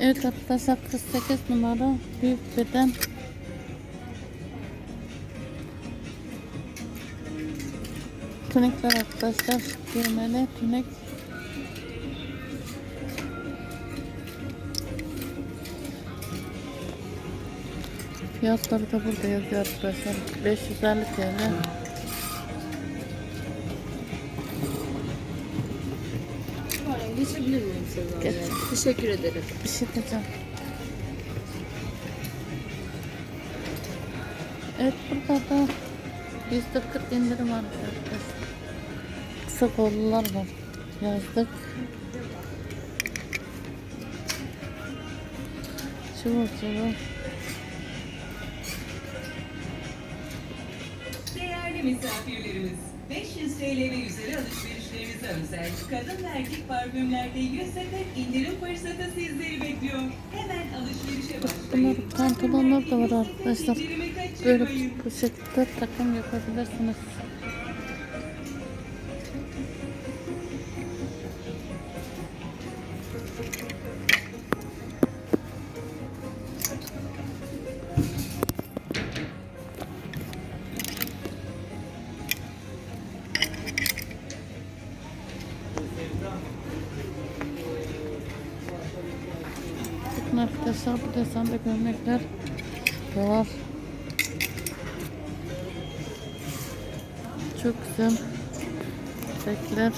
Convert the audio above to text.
Evet arkadaşlar 48 numara büyük beden. Tunikler arkadaşlar. Düğmeli tunik. Fiyatları da burada yazıyor arkadaşlar. 550 TL. Geçebilir miyim Sezen Geç. Teşekkür ederim. Bir şey diyeceğim. Evet burada da yüzde kırk indirim var arkadaşlar. Kısa kollular var. Yazdık. Çuval çuval. Değerli misafirlerimiz, 500 TL ve üzeri alışverişlerinize özel kadın ve erkek parfümlerde %40 indirim fırsatı sizleri bekliyor. Hemen alışverişe başlayın. Bunlar pantolonlar da var arkadaşlar. Böyle kaçırmayın. bu şekilde Bakın arkadaşlar bu desende gömlekler de var. Çok güzel. Bekler.